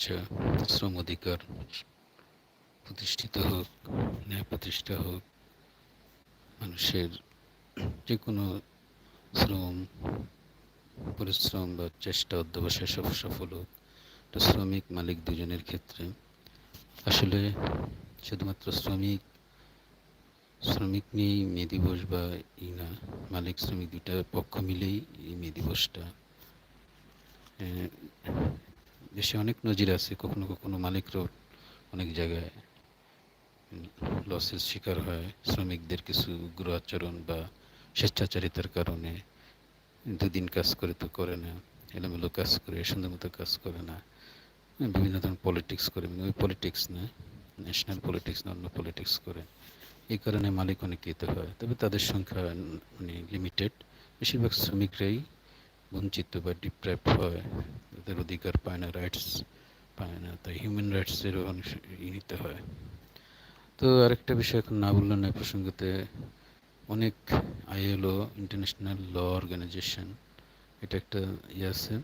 ইচ্ছা শ্রম অধিকার প্রতিষ্ঠিত হোক, ন্যায় প্রতিষ্ঠা হোক, মানুষের যে কোনো শ্রম, পরিশ্রম বা চেষ্টা, অধ্যবসায় সব সফল হোক তো শ্রমিক মালিক দুজনের ক্ষেত্রে। আসলে শুধুমাত্র শ্রমিক শ্রমিক নিয়েই মে দিবস বা ই না, মালিক শ্রমিক দুইটা পক্ষ মিলেই এই মে দিবসটা দেশে অনেক নজির আছে, কখনো কখনো মালিকরাও অনেক জায়গায় লসের শিকার হয়, শ্রমিকদের কিছু উগ্র আচরণ বা স্বেচ্ছাচারিতার কারণে দুদিন কাজ করে তো করে না, এলোমেলো কাজ করে, সুন্দর মতো কাজ করে না, বিভিন্ন ধরনের পলিটিক্স করে মানে ওই পলিটিক্স না ন্যাশনাল পলিটিক্স না, অন্য পলিটিক্স করে, এই কারণে মালিক অনেক ইতে হয়, তবে তাদের সংখ্যা মানে লিমিটেড বেশিরভাগ শ্রমিকরাই বঞ্চিত বা ডিপ্রাইভ হয়। তাদের অধিকার পায় না রাইটস পায় না, তাই হিউম্যান ই নিতে হয়। তো আরেকটা বিষয় এখন না বললেন না প্রসঙ্গতে, অনেক আইএলও ইন্টারন্যাশনাল ল অর্গানাইজেশন এটা একটা ইয়ে আছে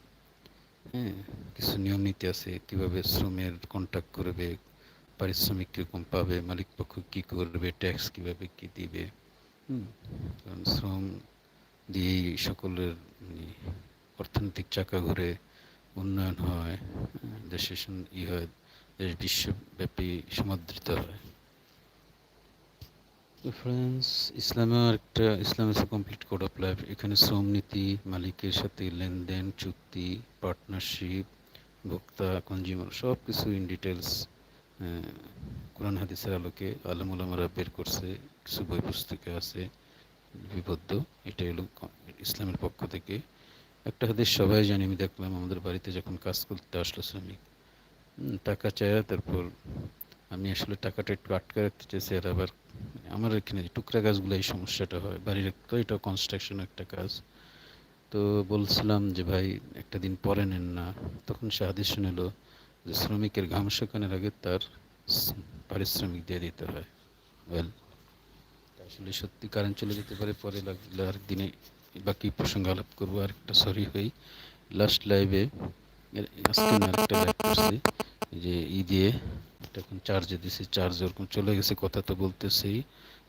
হ্যাঁ কিছু নিয়ম নীতি আছে, কীভাবে শ্রমের কন্ট্যাক্ট করবে, পারিশ্রমিক কীরকম পাবে, মালিক পক্ষ কী করবে ট্যাক্স কীভাবে কী দিবে কারণ শ্রম দিয়েই সকলের মানে অর্থনৈতিক চাকা ঘুরে উন্নয়ন হয় সুন- ই হয়, দেশ বিশ্বব্যাপী সমাদৃত হয়। ফ্রেন্ডস ইসলামে একটা Islam is complete code of life এখানে শ্রম নীতি, মালিকের সাথে লেনদেন, চুক্তি পার্টনারশিপ ভোক্তা কনজিউমার সব কিছু ইন ডিটেলস কোরআন হাদিসের আলোকে আলম আলমারা বের করছে, কিছু বই পুস্তকে আছে, বিবদ্ধ। এটা হলো ইসলামের পক্ষ থেকে। একটা হাদিস সবাই জানি আমি দেখলাম আমাদের বাড়িতে যখন কাজ করতে আসলো শ্রমিক টাকা চায় তারপর আমি আসলে টাকাটা একটু আটকে রাখতে চাইছি, আর আবার আমার এখানে টুকরা গাছগুলো, এই সমস্যাটা হয়। বাড়ির তো এটা কনস্ট্রাকশন একটা কাজ। তো বলছিলাম যে, ভাই, একটা দিন পরে নেন না। তখন সে আদেশ শুনেলো যে, শ্রমিকের ঘাম শুকানোর আগে তার পারিশ্রমিক দিয়ে দিতে হয়। ওয়েল আসলে সত্যি কারেন্ট চলে যেতে পারে, পরে লাগলে আর দিনে বাকি প্রসঙ্গ আলাপ করব আর একটা সরি হই লাস্ট লাইভে আজকে আমি আরেকটা লাইভ করছি, যে ই দিয়ে এখন চার্জে দিছি চার্জ ওরকম চলে গেছে, কথা তো বলতেছি,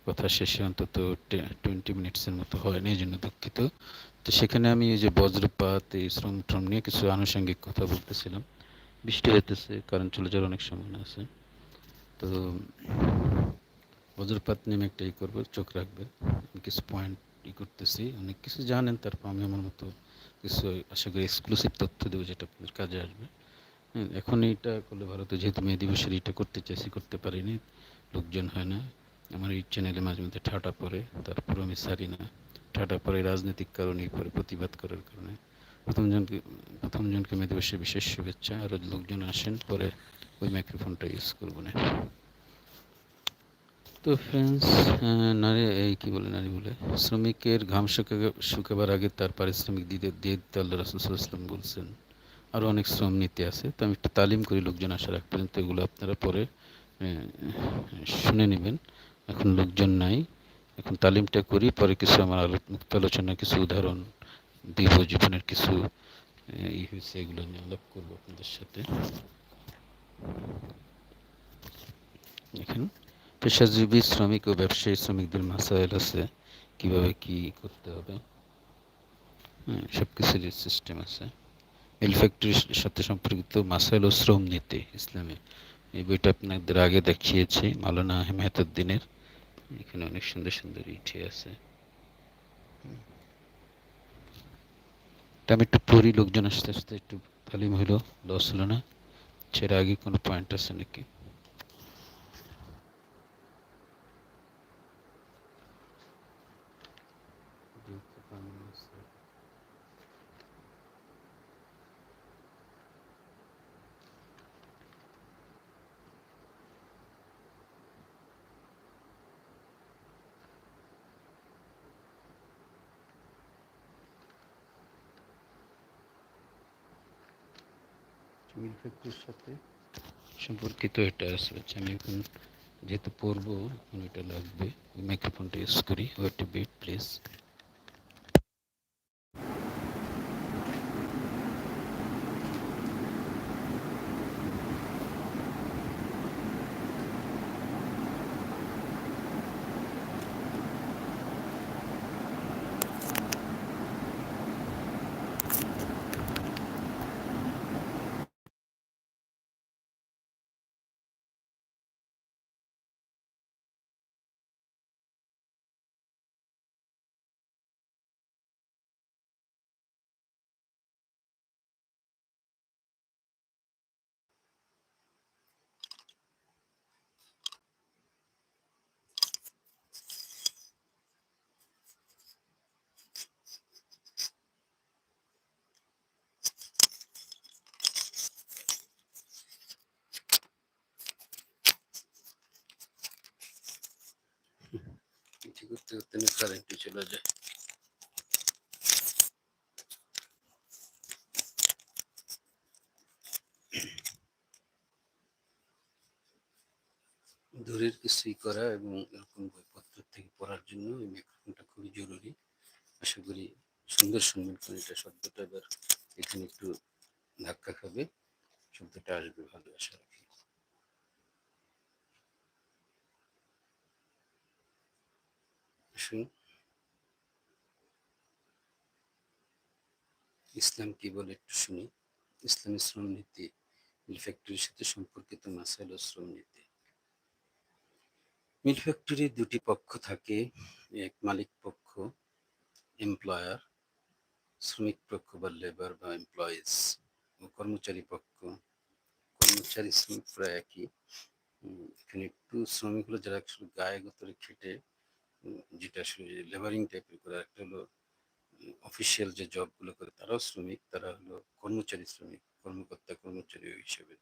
কথা শেষে অন্তত টোয়েন্টি মিনিটসের মতো হয়নি এই জন্য দুঃখিত। তো সেখানে আমি এই যে বজ্রপাত, এই শ্রম ট্রম নিয়ে কিছু আনুষঙ্গিক কথা বলতেছিলাম। বৃষ্টি হইতেছে কারণ চলে যাওয়ার অনেক সম্ভাবনা আছে। তো বজ্রপাত নেমে একটা ই করব, চোখ রাখবে কিছু পয়েন্ট ই করতেছি। অনেক কিছু জানেন, তারপর আমি আমার মতো কিছু, আশা করি এক্সক্লুসিভ তথ্য দেবো যেটা কাজে আসবে। হ্যাঁ এখন এইটা করলে ভারতে যেহেতু মে দিবসের এইটা করতে চাইছি, করতে পারিনি, লোকজন হয় না। আমার এই চ্যানেলে মাঝে মধ্যে ঠাটা পড়ে তারপর আমি সারি না। ঠাটা পড়ে রাজনৈতিক কারণেই পরে প্রতিবাদ করার কারণে। প্রথমজনকে প্রথমজনকে মে দিবসের বিশেষ শুভেচ্ছা। আরও লোকজন আসেন, পরে ওই মাইক্রোফোনটা ইউজ করব না। তো ফ্রেন্ডস নারী, এই কি বলে নারী বলে? শ্রমিকের ঘাম শুকে শুকাবার আগে তার পারিশ্রমিক দিতে দিয়ে দিতে আল্লাহ রাসুলাম বলছেন আরও অনেক শ্রম নীতি আছে। তো আমি একটু তালিম করি, লোকজন আসার আগ পর্যন্ত এগুলো আপনারা পরে শুনে নেবেন। এখন লোকজন নাই। এখন তালিমটা করি, পরে কিছু আমার মুক্ত আলোচনা, কিছু উদাহরণ দিব, জীবনের কিছু ই হয়েছে, এগুলো নিয়ে আলাপ করব আপনাদের সাথে। দেখেন। পেশাজীবী শ্রমিক ও ব্যবসায়ী শ্রমিকদের মাসাইল আছে। কীভাবে কি করতে হবে? সব কিছুর সিস্টেম আছে। মিল ফ্যাক্টরির সাথে সম্পর্কিত মাসাইল ও শ্রম নীতি ইসলামে। এই বইটা আপনাদের আগে দেখিয়েছি মালানা হেমায়তুদ্দিনের এখানে অনেক সুন্দর সুন্দর ইঠে আছে। আমি একটু পড়ি, লোকজন আস্তে আস্তে একটু তালিম হইল, লস হলো না। সেটা আগে কোনো পয়েন্ট আছে নাকি? মিল ফ্যাক্টরির সাথে। সম্পর্কিত এটা আছে আমি এখন যেহেতু পড়ব এটা লাগবে। মাইক্রোফোনটা ইউজ করি ওয়েট বিট প্লিজ করতে করতে কারেন্টে চলে যায়। দূরের কিছুই করা এবং এরকম বইপত্র থেকে পড়ার জন্য এই মাইক্রোফোনটা খুবই জরুরি। আশা করি সুন্দর শুনবেন এটা শব্দটা এবার এখানে একটু ধাক্কা খাবে। শব্দটা আসবে ভালো, আশা রাখি। আসুন ইসলাম কি বলে একটু শুনি। ইসলামী শ্রম নীতি, মিল ফ্যাক্টরির সাথে সম্পর্কিত মাসাইল শ্রম নীতি। মিল ফ্যাক্টরির দুটি পক্ষ থাকে, এক মালিক পক্ষ, এমপ্লয়ার, শ্রমিক পক্ষ বা লেবার বা এমপ্লয়িজ ও কর্মচারী পক্ষ। কর্মচারী শ্রমিক প্রায় একই। এখানে একটু শ্রমিক হলো যারা গায়ে গতরে খেটে যেটা লেবারিং টাইপের করে একটা হলো অফিসিয়াল যে জবগুলো করে তারাও শ্রমিক, তারা হলো কর্মচারী শ্রমিক, কর্মকর্তা কর্মচারী হিসেবে।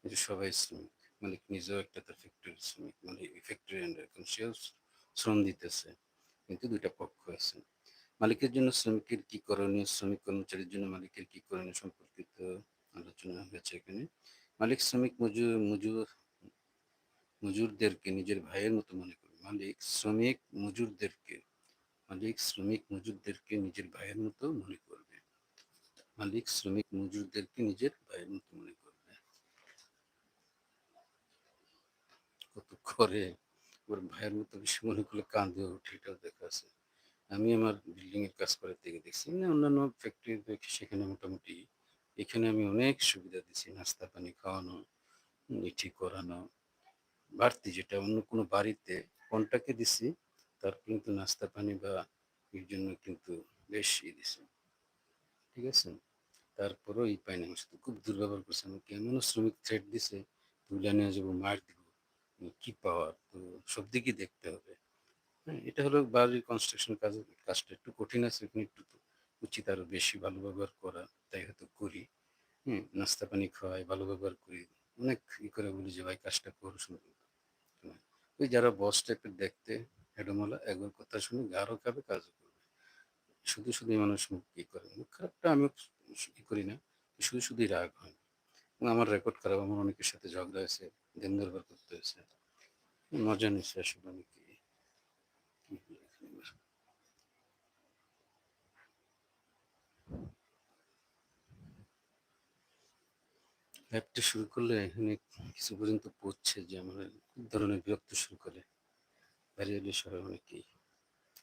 কিন্তু সবাই শ্রমিক মালিক নিজেও একটা তার ফ্যাক্টরি শ্রমিক মানে ফ্যাক্টরি এখন সেও শ্রম দিতেছে, কিন্তু দুইটা পক্ষ আছে। মালিকের জন্য শ্রমিকের কি করণীয়, শ্রমিক কর্মচারীর জন্য মালিকের কি করণীয় সম্পর্কিত আলোচনা হয়েছে এখানে। মালিক, শ্রমিক মজুর মজুর, মজুরদেরকে নিজের ভাইয়ের মতো মনে করে মালিক শ্রমিক মজুরদেরকে মালিক শ্রমিক মজুরদেরকে নিজের ভাইয়ের মতো মনে করবে। মালিক শ্রমিক মজুরদেরকে নিজের ভাইয়ের মতো মনে করবে। কত করে ওর ভাইয়ের মতো বেশি মনে করলে কাঁদে ওঠে এটাও দেখা আছে। আমি আমার বিল্ডিং এর কাজ করার থেকে দেখছি না অন্যান্য ফ্যাক্টরি সেখানে মোটামুটি, এখানে আমি অনেক সুবিধা দিছি, নাস্তা পানি খাওয়ানো ঠিক করানো, বাড়তি যেটা অন্য কোনো বাড়িতে কোনটাকে দিছি, তার কিন্তু নাস্তা পানি বা এর জন্য কিন্তু বেশ দিছে। ঠিক আছে? তারপরেও এই পাইনি আমার খুব দুর্ব্যবহার করছে। আমি এমনও শ্রমিক থ্রেড দিছে, তুলে নিয়ে যাব, মার দিব কি পাওয়ার? তো সব দিকেই দেখতে হবে। হ্যাঁ এটা হলো বাড়ির কনস্ট্রাকশন কাজ, কাজটা একটু কঠিন আছে, এখানে একটু উচিত আরও বেশি ভালো ব্যবহার করা, তাই হয়তো করি। হ্যাঁ নাস্তা পানি খাওয়াই, ভালো ব্যবহার করি, অনেক ই করে বলি যে, ভাই, কাজটা করো। ওই যারা বস টাইপের দেখতে, হেডোমালা, একবার কথা শুনে গাঢ় খাবে কাজ করবে। শুধু শুধু মানুষ কি করে? খারাপটা আমি কী করি না, শুধু শুধুই রাগ হয়। আমার রেকর্ড খারাপ, আমার অনেকের সাথে ঝগড়া হয়েছে, দিন করতে হয়েছে। মজা নিচ্ছে আসলে অনেকে। ল্যাবটা শুরু করলে এখানে কিছু পর্যন্ত পড়ছে যে আমার ধরনের বিরক্ত শুরু করে। এলে সবাই অনেকেই।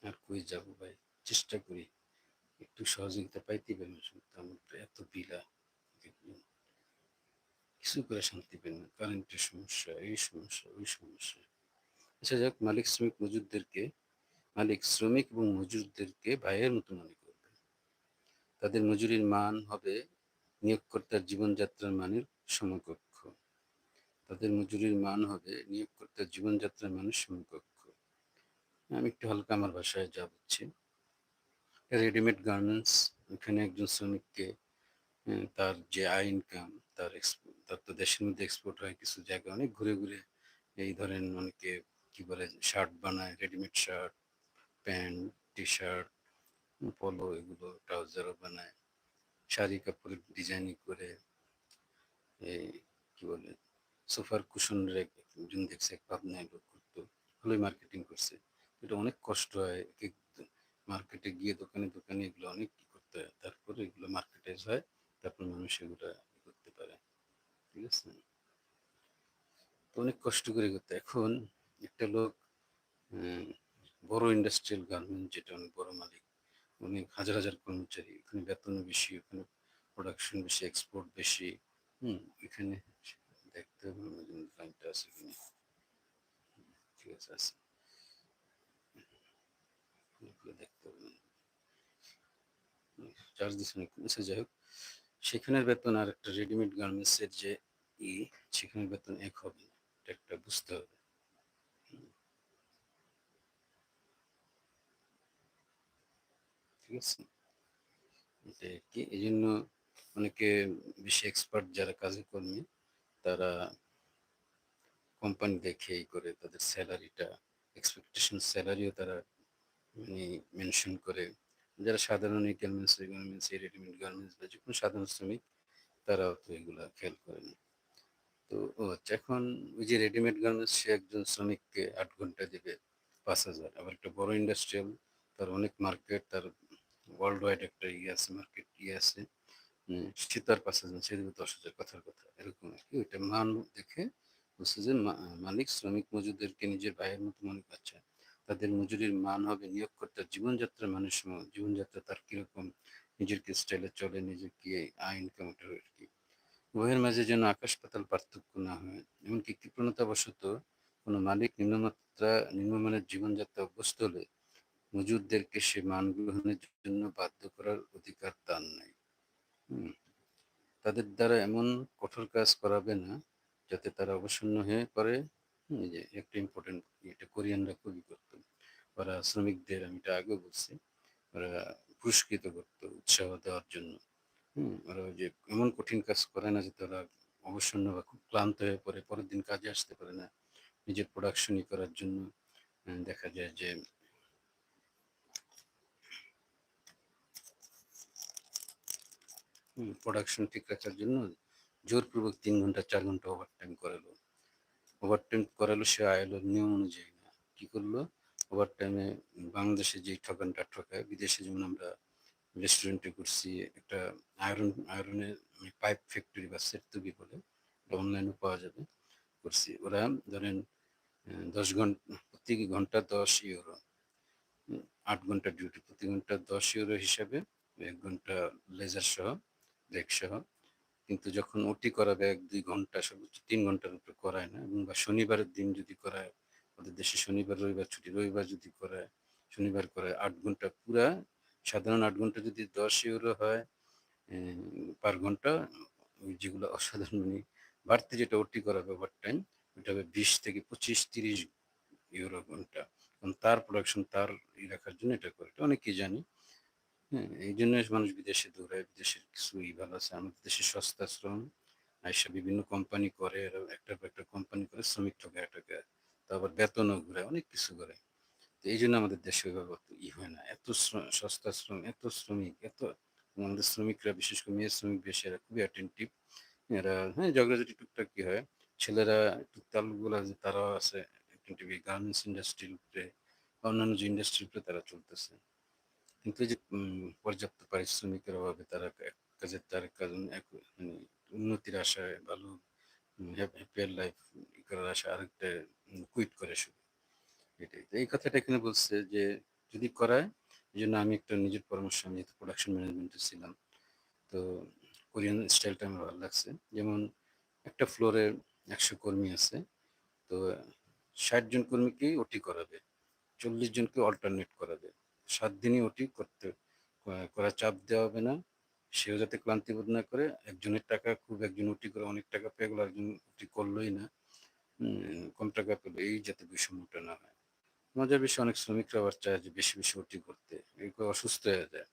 আর কই যাব ভাই? চেষ্টা করি। একটু সহযোগিতা পাইতে পারি আমার এত বিলা কিছু করে শান্তি পেন না। কারেন্টের সমস্যা, এই সমস্যা, ওই সমস্যা। আচ্ছা যাক, মালিক, শ্রমিক, মজুরদেরকে, মালিক, শ্রমিক এবং মজুরদেরকে ভাইয়ের মতো মনে করবে তাদের মজুরির মান হবে নিয়োগকর্তার জীবনযাত্রার মানের সমকক্ষ। তাদের মজুরির মান হবে নিয়োগকর্তার জীবনযাত্রার মানের সমকক্ষ। আমি একটু হালকা আমার ভাষায় যা বুঝছি রেডিমেড গার্মেন্টস, এখানে একজন শ্রমিককে তার যে আয় ইনকাম তার তার তো দেশের মধ্যে এক্সপোর্ট হয়, কিছু জায়গায় অনেক ঘুরে ঘুরে এই ধরেন অনেকে কি বলে শার্ট বানায় readymade shirt pant T shirt polo এগুলো ট্রাউজারও বানায়, শাড়ি কাপড়ের ডিজাইনিং করে এই কি বলে, সোফার কুশন একজন দেখছে, এক ভাবনা লোক করতো ভালোই মার্কেটিং করছে। এটা অনেক কষ্ট হয়, এক মার্কেটে গিয়ে দোকানে দোকানে এগুলো অনেক কি করতে হয়, তারপরে এগুলো মার্কেটাইজ হয়, তারপর মানুষ এগুলো করতে পারে। ঠিক আছে? তো অনেক কষ্ট করে করতে এখন একটা লোক বড় ইন্ডাস্ট্রিয়াল গার্মেন্ট যেটা অনেক বড় মালিক, অনেক হাজার হাজার কর্মচারী, ওখানে বেতন বেশি, ওখানে প্রোডাকশন বেশি এক্সপোর্ট বেশি হুম, এখানে দেখতে হবে লাইনটা আছে কিনা ঠিক আছে আছে। চার্জ দিচ্ছে না আচ্ছা যাই হোক। সেখানের বেতন আর একটা রেডিমেড গার্মেন্টসের যে ই, সেখানের বেতন এক হবে এটা একটা বুঝতে হবে। ঠিক আছে? কি? এই জন্য অনেকে বেশি এক্সপার্ট যারা কাজে কর্মী, তারা কোম্পানি দেখে এই করে তাদের স্যালারিটা এক্সপেকটেশন স্যালারিও তারা মানে মেনশন করে। যারা সাধারণ এই গার্মেন্টস গার্মেন্টস এই রেডিমেড গার্মেন্টস বা যে কোনো সাধারণ শ্রমিক, তারাও তো এগুলো খেয়াল করে না। তো ও আচ্ছা এখন ওই যে রেডিমেড গার্মেন্টস সে একজন শ্রমিককে আট ঘণ্টা দেবে, পাঁচ হাজার। আবার একটা বড় ইন্ডাস্ট্রিয়াল তার অনেক মার্কেট তার ওয়ার্ল্ড ওয়াইড একটা ইয়ে আছে মার্কেট ইয়ে আছে। উম, সে তার পাঁচ হাজার সে দেবে দশ হাজার কথার কথা এরকম আর কি। ওইটা মান দেখে বলছে যে মালিক শ্রমিক মজুরদেরকে নিজের ভাইয়ের মতো মনে করছে। তাদের মজুরির মান হবে নিয়োগকর্তার জীবনযাত্রার মানের সময় জীবনযাত্রা তার কীরকম নিজের কি স্টাইলে চলে নিজের কি আয় ইনকাম আর কি। উভয়ের মাঝে যেন আকাশ পাতাল পার্থক্য না হয়। এমনকি কৃপণতাবশত কোনো মালিক নিম্নমাত্রা নিম্নমানের জীবনযাত্রা অভ্যস্ত হলে মজুরদেরকে সে মান গ্রহণের জন্য বাধ্য করার অধিকার তার নাই। তাদের দ্বারা এমন কঠোর কাজ করাবে না, যাতে তারা অবসন্ন হয়ে পড়ে। যে একটা ইম্পর্টেন্ট এটা কোরিয়ানরা খুবই করত। ওরা শ্রমিকদের, আমি এটা আগেও বলছি, ওরা পুরস্কৃত করতো উৎসাহ দেওয়ার জন্য। হুম, ওরা যে এমন কঠিন কাজ করে না যে তারা অবসন্ন বা খুব ক্লান্ত হয়ে পড়ে, পরের দিন কাজে আসতে পারে না। নিজের প্রোডাকশনই করার জন্য দেখা যায় যে প্রোডাকশন ঠিক রাখার জন্য জোরপূর্বক তিন ঘণ্টা, চার ঘণ্টা ওভার টাইম করালো। ওভার টাইম করালো সে আইলো নিয়ম অনুযায়ী না। কি করল? ওভার টাইমে বাংলাদেশে যেই ঠকানটা ঠকায়, বিদেশে যেমন আমরা রেস্টুরেন্টে করছি একটা আয়রন আয়রনের পাইপ ফ্যাক্টরি বা সেট তৈরি বলে অনলাইনে পাওয়া যাবে, করছি। ওরা ধরেন দশ ঘণ্টা, প্রতি ঘণ্টা দশ ইউরো আট ঘণ্টা ডিউটি প্রতি ঘণ্টা দশ ইউরো হিসাবে এক ঘণ্টা লেজার সহ ব্রেক সহ কিন্তু যখন ওটি করাবে এক, দুই ঘণ্টা, সর্বোচ্চ তিন ঘণ্টার উপরে করায় না এবং বা শনিবারের দিন যদি করায় ওদের দেশে শনিবার, রবিবার ছুটি, রবিবার যদি করায়, শনিবার করায় আট ঘণ্টা পুরা, সাধারণ আট ঘণ্টা যদি দশ ইউরো হয় পার ঘণ্টা, ওই যেগুলো অসাধারণ মানে বাড়তি যেটা ওটি করাবে ওভার টাইম ওটা হবে বিশ থেকে পঁচিশ, তিরিশ ইউরো ঘণ্টা। কারণ তার প্রোডাকশন তার রাখার জন্য এটা করে। এটা অনেকেই জানি। হ্যাঁ এই জন্য মানুষ বিদেশে দৌড়ায়। বিদেশের কিছু ই ভালো আছে। আমাদের দেশে সস্তা শ্রম। আইসা বিভিন্ন কোম্পানি করে পর একটা কোম্পানি করে শ্রমিক ঠকায় টাকা তারপর বেতনও ঘুরায়, অনেক কিছু করে। তো এই জন্য আমাদের দেশে ওইভাবে ই হয় না। এত সস্তা শ্রম, এত শ্রমিক, এত আমাদের শ্রমিকরা, বিশেষ করে মেয়ে শ্রমিক বেশি, এরা খুবই অ্যাটেন্টিভ এরা হ্যাঁ ঝগড়াঝাটি টুকটাক কি হয়, ছেলেরা একটু তালগুলা যে তারাও আছে গার্মেন্টস ইন্ডাস্ট্রির উপরে অন্যান্য যে ইন্ডাস্ট্রির উপরে তারা চলতেছে। কিন্তু যে পর্যাপ্ত পারিশ্রমিকের অভাবে তারা কাজের তার মানে উন্নতির আশায় ভালো হ্যাপিয়ার লাইফ করার আশা আরেকটা কুইট করে শুধু এটাই এই কথাটা এখানে বলছে যে যদি করায় এই জন্য আমি একটা নিজের পরামর্শ আমি যেহেতু প্রোডাকশন ম্যানেজমেন্টে ছিলাম তো কোরিয়ান স্টাইলটা আমার ভালো লাগছে যেমন একটা ফ্লোরে একশো কর্মী আছে তো ষাট জন কর্মীকেই ওটি করাবে চল্লিশ জনকে অল্টারনেট করাবে সাত দিনই ওটি করতে করা- চাপ দেওয়া হবে না। সেও যাতে ক্লান্তি বোধ না করে, একজনের টাকা খুব একজন ওটি করে অনেক টাকা পেয়ে গেলো একজন ওটি করলোই না। কম টাকা পেল, এই যাতে বৈষম্যটা না হয়। মজার বিষয়, অনেক শ্রমিকরা আবার চায় যে বেশি বেশি ওটি করতে। এগুলো অসুস্থ হয়ে যায়।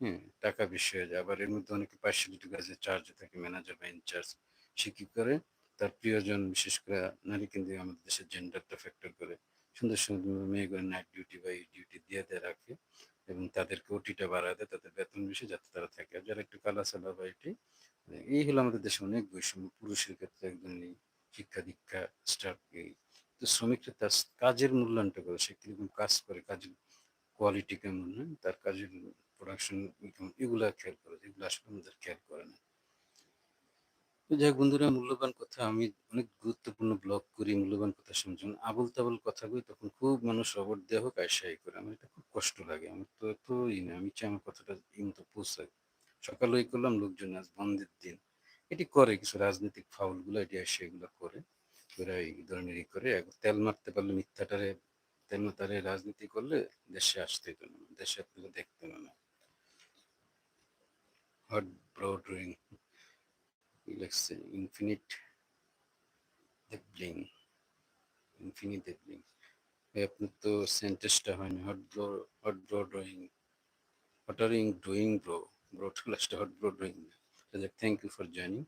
হ্যাঁ টাকা বেশি হয়ে যায়। আবার এর মধ্যে অনেকে পার্সিয়ালিটি কাজে চার্জে থাকে ম্যানেজার বা ইনচার্জ সে কি করে? তার প্রিয়জন, বিশেষ করে নারী কিন্তু আমাদের দেশের জেন্ডারটা ফ্যাক্টর করে। সুন্দর সুন্দর মেয়েগুলো নাইট ডিউটি বা এই ডিউটি দিয়ে দেয় রাখে এবং তাদেরকে ওটিটা বাড়ায় দেয়, তাদের বেতন বেশি যাতে তারা থাকে। আর যারা একটু কালা সালা বা এটি এই হলো আমাদের দেশে অনেক বৈষম্য। পুরুষের ক্ষেত্রে একদম নেই শিক্ষা দীক্ষা স্টাফ এই তো শ্রমিকরা তার কাজের মূল্যায়নটা করে, সে কীরকম কাজ করে, কাজের কোয়ালিটি কেমন হ্যাঁ? তার কাজের প্রোডাকশন এগুলা খেয়াল করে যেগুলো আসলে আমাদের খেয়াল করে না। তো যাই বন্ধুরা, মূল্যবান কথা, আমি অনেক গুরুত্বপূর্ণ ব্লগ করি, মূল্যবান কথা শুনছেন। আবল তাবল কথা কই, তখন খুব মানুষ অবর দেহ হোক আয়সাই করে। আমার এটা খুব কষ্ট লাগে, আমার তো এত ই না, আমি চাই আমার কথাটা কিন্তু পৌঁছায় সকালে ওই করলাম, লোকজন আজ বন্ধের দিন। এটি করে কিছু রাজনৈতিক ফাউলগুলো এটি আসে এগুলো করে, ওরা এই ধরনের ই করে। তেল মারতে পারলে মিথ্যাটারে, তেল মাতারে রাজনীতি করলে দেশে আসতে হতো না, দেশে আপনাকে দেখতে না। হট ব্রডরিং লিখছে ইনফিনিট ডেবলিং ইনফিনিট ডেবলিং আপনার তো সেন্টেন্সটা হয় না hot bro hot bro drawing hot আর ইং ডুইং ব্রো ব্রো লাস্টে hot bro drawing thank you for joining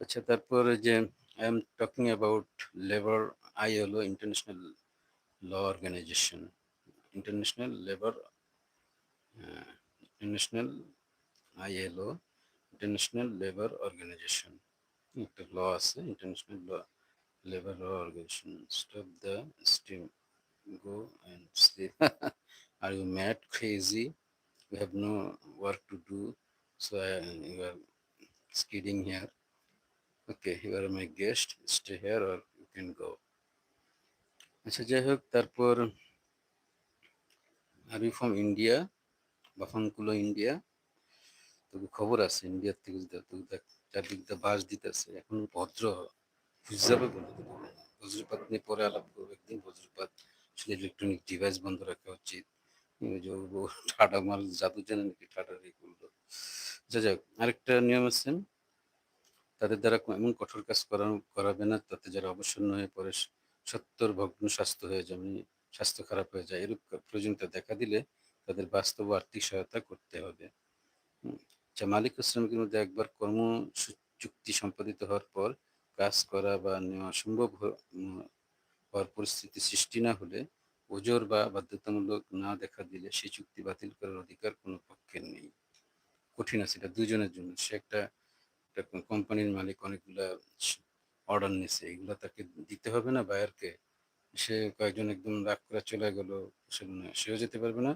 আচ্ছা তারপরে যে I am talking about labour I হলো international law organization international labour international ILO international labour organisation একটা law আছে international law labour law organisation stop the steam go and sleep. are you mad, crazy? We have no work to do, so I, you are skidding here. Okay, you are my guest. Stay here or you can go. আচ্ছা যাই হোক তারপর are you from India বাফানকুলো India তবে খবর আছে ইন্ডিয়ার থেকে যদি তো দেখ, চারদিক দিয়ে বাস দিতেছে, এখন ভদ্র হিসাবে বলে বজ্রপাত নিয়ে পরে আলাপ করব একদিন, বজ্রপাত শুধু ইলেকট্রনিক ডিভাইস বন্ধ রাখা উচিত। ঠাডা মাল, জাদু জানে নাকি ঠাডারি করল। যা যাক, আরেকটা নিয়ম আছে। তাদের দ্বারা এমন কঠোর কাজ করানো, করাবে না, তাতে যারা অবসন্ন হয়ে স- সত্তর ভগ্ন স্বাস্থ্য হয়ে যায় মানে স্বাস্থ্য খারাপ হয়ে যায়। এরূপ প্রয়োজনীয়তা দেখা দিলে তাদের বাস্তব আর্থিক সহায়তা করতে হবে। আচ্ছা মালিক শ্রমিকের মধ্যে একবার কর্ম চুক্তি সম্পাদিত হওয়ার পর কাজ করা বা নেওয়া সম্ভব হওয়ার পরিস্থিতি সৃষ্টি না হলে ওজোর বা বাধ্যতামূলক না দেখা দিলে সেই চুক্তি বাতিল করার অধিকার কোনো পক্ষের নেই। কঠিন আছে, এটা দুজনের জন্য। সে একটা একটা কোম্পানির মালিক অনেকগুলা অর্ডার নিছে। এগুলা তাকে দিতে হবে না বায়ারকে। সে কয়েকজন একদম রাগ করে চলে গেল। সেও যেতে পারবে না।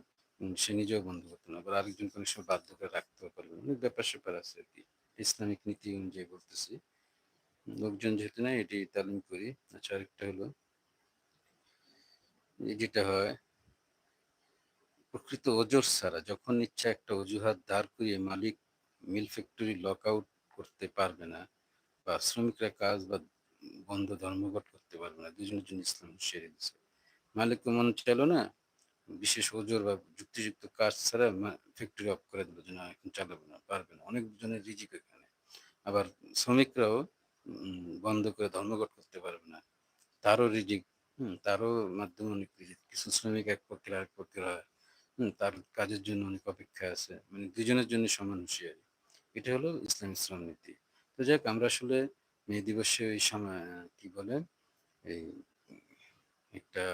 সে নিজেও বন্ধ করতে না। আবার আরেকজন কোনো সময় বাধ্য করে রাখতেও পারবে অনেক ব্যাপার স্যাপার আছে আর কি। ইসলামিক নীতি অনুযায়ী বলতেছি। লোকজন যেহেতু না এটি তালিম করি। আচ্ছা আরেকটা হলো যেটা হয়, প্রকৃত ওজোর ছাড়া যখন ইচ্ছা একটা অজুহাত দাঁড় করিয়ে মালিক মিল ফ্যাক্টরি লক আউট করতে পারবে না বা শ্রমিকরা কাজ বা বন্ধ ধর্মঘট করতে পারবে না, দুজনের জন্য ইসলাম সেরে দিচ্ছে মালিক মন চাইলো না বিশেষ ওজোর বা যুক্তিযুক্ত কাজ ছাড়া ফ্যাক্টরি অফ করে দেবে না এখন চালাবে না, পারবে না। অনেক জনের রিজিক এখানে আবার শ্রমিকরাও বন্ধ করে ধর্মঘট করতে পারবে না। তারও রিজিক তারও মাধ্যমে অনেক রিজিক। কিছু শ্রমিক এক পক্ষের আরেক পক্ষের হয় তার কাজের জন্য অনেক অপেক্ষা আছে। মানে দুজনের জন্য সমান হুঁশিয়ারি। এটা হলো ইসলাম শ্রম নীতি। তো যাক, আমরা আসলে মে দিবসে ওই সময় কি বলে, এই একটা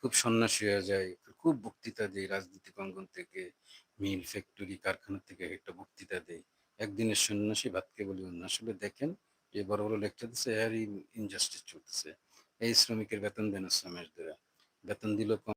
খুব সন্ন্যাসী হয়ে যায় খুব বক্তৃতা দেয় রাজনীতিক অঙ্গন থেকে, মিল ফ্যাক্টরি, কারখানা থেকে একটা বক্তৃতা দেয় একদিনের সন্ন্যাসী ভাতকে বলি আসলে দেখেন যে বড় বড় লেকচার দিচ্ছে এর ইনজাস্টিস চলতেছে। এই শ্রমিকের বেতন দেন শ্রমের দ্বারা। বেতন দিল